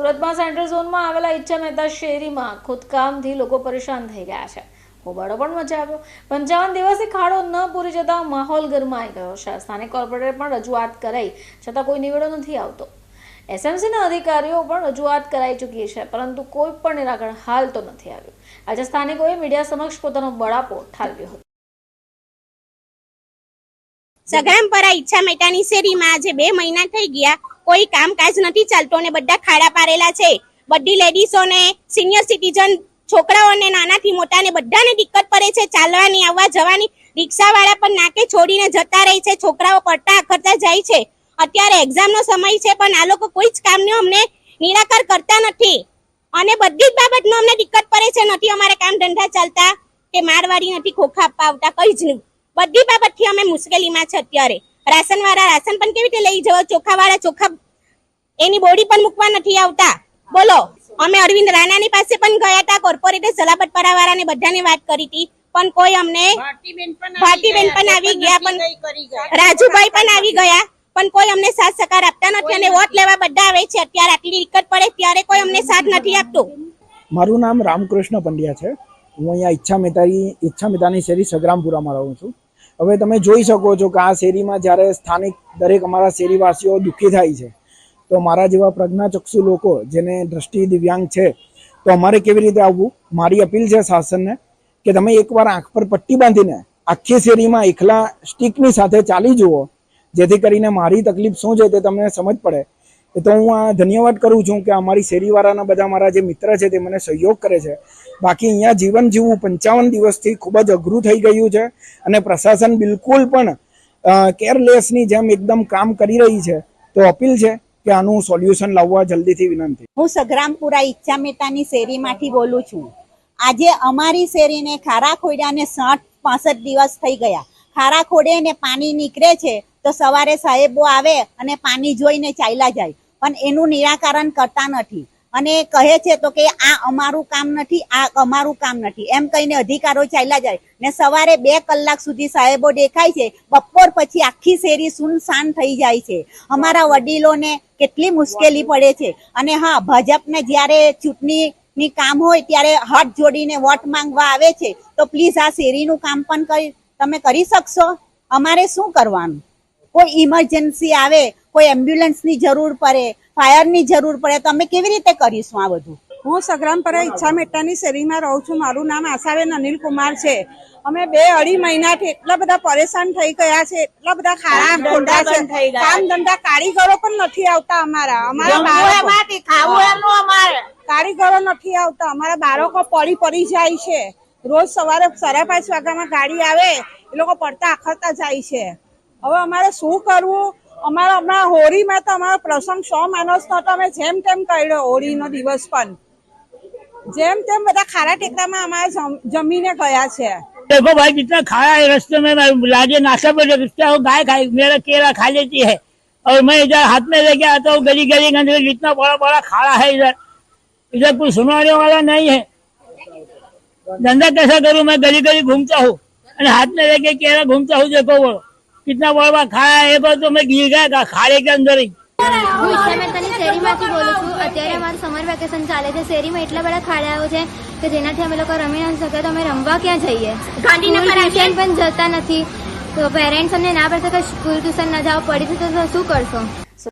સુરતમાં સેન્ટ્રલ ઝોનમાં આવેલા ઈચ્છા મહેતા શેરીમાં ખોદકામથી લોકો પરેશાન થઈ ગયા છે. હોબાળો પણ મચાવ્યો. પંચાવન દિવસથી ખાડો ન પૂરી જતા માહોલ ગરમાઈ ગયો છે. સ્થાનિક કોર્પોરેટરે પણ રજૂઆત કરાઈ, છતાં કોઈ નિવેડો નથી આવતો. એસએમસીના અધિકારીઓ પણ રજૂઆત કરાઈ ચૂકી છે, પરંતુ કોઈ પણ નિરાકરણ હાલ તો નથી આવ્યું. આજે સ્થાનિકોએ મીડિયા સમક્ષ પોતાનો બળાપો ઠાલવ્યો હતો. સગામપરા ઈચ્છા મહેતાની શેરીમાં આજે બે મહિના થઈ ગયા. કોઈ કામકાજ નથી ચાલતો અને બધા ખાડા પારેલા છે. બધી લેડીઝોને સિનિયર સિટીઝન છોકરાઓને, નાનાથી મોટાને બધાને દિક્કત પડે છે. ચાલવાની, આવવા જવાની, રિક્ષાવાળા પણ નાકે છોડીને જતા રહે છે. છોકરાઓ પડતા આખરતા જાય છે. અત્યારે એક્ઝામનો સમય છે, પણ આ લોકો કોઈ જ કામનો અમને નિરાકર કરતા નથી. અને બધી જ બાબતનો અમને દિક્કત પડે છે. નથી અમારે કામ ધંધા ચાલતા, કે મારવાડી નથી, ખોખા આપવા આવતા, કઈ જ નહીં. બધી બાબતથી અમે મુશ્કેલીમાં છે અત્યારે. રાશન વાળા રાશન પણ કેવી રીતે લઈ જવો? ચોખા વાળા ચોખા એની બોડી પણ મૂકવા નથી આવતા. બોલો અમે અરવિંદ રાણાની પાસે પણ ગયા હતા કોર્પોરેટર સલાબતપરા વાળાને બધાને વાત કરી હતી પણ કોઈ અમને ભારતીબેન પણ આવી ગયા. પણ રાજુભાઈ પણ આવી ગયા પણ કોઈ અમને સાથ સકાર આપતા નથી અને વોટ લેવા બધા આવે છે. અત્યારે આટલી દિક્કત પડે ત્યારે કોઈ અમને સાથ નથી આપતો. મારું નામ રામકૃષ્ણ પંડ્યા છે. હું અહીંયા ઈચ્છા મહેતાની ઈચ્છા મહેતાની શેરી સગ્રામપુરામાં રહું છું. હવે તમે જોઈ શકો છો કે આ શેરીમાં જ્યારે સ્થાનિક દરેક અમારા શેરીવાસીઓ દુઃખી થાય છે, તો મારા જેવા પ્રજ્ઞાચક્ષુ લોકો જેને દ્રષ્ટિ દિવ્યાંગ છે, તો અમારે કેવી રીતે આવવું? મારી અપીલ છે શાસનને કે તમે એકવાર આંખ પર પટ્ટી બાંધીને આખી શેરીમાં એકલા સ્ટીકની સાથે ચાલી જુઓ, જેથી કરીને મારી તકલીફ શું છે તે તમને સમજ પડે. એ તો હું આ ધન્યવાદ કરું છું કે અમારી શેરીવાળાના બધા મારા જે મિત્ર છે તે મને સહયોગ કરે છે. બાકી અહીંયા જીવન જીવવું પંચાવન દિવસથી ખૂબ જ અઘરું થઈ ગયું છે અને પ્રશાસન બિલકુલ પણ કેરલેસની જેમ એકદમ કામ કરી રહી છે. તો અપીલ છે કે આનું સોલ્યુશન લાવવા જલ્દીથી વિનંતી. હું સગ્રામપુરા ઈચ્છા મહેતાની શેરીમાંથી બોલું છું. આજે અમારી શેરીને ખારા ખોડ્યાને સાઠ પાસઠ દિવસ થઈ ગયા. ખારા ખોડે ને પાણી નીકળે છે તો સવારે સાહેબો આવે અને પાણી જોઈને ચાલ્યા જાય. પણ એનું નિરાકરણ કરતા નથી. અને કહે છે તો કે આ અમારું કામ નથી, આ અમારું કામ નથી. એમ કહીને અધિકારો ચાલ્યા જાય. ને સવારે બે કલાક સુધી સાહેબો દેખાય છે. બપોર પછી આખી શેરી સુનસાન થઈ જાય છે. અમારા વડીલોને કેટલી મુશ્કેલી પડે છે. અને હા, ભાજપને જ્યારે ચૂંટણીની કામ હોય ત્યારે હાથ જોડીને વોટ માંગવા આવે છે. તો પ્લીઝ આ શેરીનું કામ પણ કરી, તમે કરી શકશો? અમારે શું કરવાનું? કોઈ ઇમરજન્સી આવે કોઈ એમ્બ્યુલન્સની જરૂર પડે ફાયરની જરૂર પડે તો અમે કેવી રીતે કરીશું આ બધું? હું સગ્રામપરા ઈચ્છા મેટાની શેરીમાં રહું છું. મારું નામ આશાબેન અનિલ કુમાર છે. અમે બે અઢી મહિનાથી એટલા બધા પરેશાન થઈ ગયા છે એટલા બધા ખાડા ખોટા છે. કામ ધંધા કારીગરો પણ નથી આવતા અમારા. અમારા બાળકો કારીગરો નથી આવતા. અમારા બાળકો પડી પડી જાય છે. રોજ સવારે સાડા પાંચ વાગ્યામાં ગાડી આવે એ લોકો પડતા આખરતા જાય છે. હવે અમારે શું કરવું? અમારા હમણાં હોળીમાં તો અમારો પ્રસંગ સો માણસનો તો અમે જેમ તેમ કર્યો હોળીનો દિવસ પણ જેમ તેમ બધા ખારા ટેકરામાં અમારે જમ- જમીને ગયા છે देखो भाई कितना खाया है रास्ते में मैं लाजे नाश्ता पे रिश्ता हो गाय खाई मेरा केला खा लेती है और मैं इधर हाथ में लेके आता हूँ गली गली के अंदर इतना बड़ा बड़ा खाड़ा है इधर इधर कोई सुनवाने वाला नहीं है धंधा कैसा करूँ मैं गली गली घूमता हूँ और हाथ में लेके केला घूमता हूँ देखो वो कितना बड़ा बड़ा खाड़ा है एक बार तो मैं गिर गया खाड़े के अंदर ही હું ઈચ્છા મહેતાની શેરીમાંથી બોલું છું અત્યારે અમારું સમર વેકેશન ચાલે છે શેરીમાં એટલા બધા ખાડાઓ છે કે જેનાથી અમે લોકો રમી નથી શકતા તો અમે રમવા ક્યાં જઈએ ગાંધીનગર સ્કૂલ આવીએ. ટ્યુશન પણ જતા નથી તો પેરેન્ટ્સ અમને ના પડતા કે સ્કૂલ ટ્યુશન ના જાઓ પડી જશે તો શું કરશો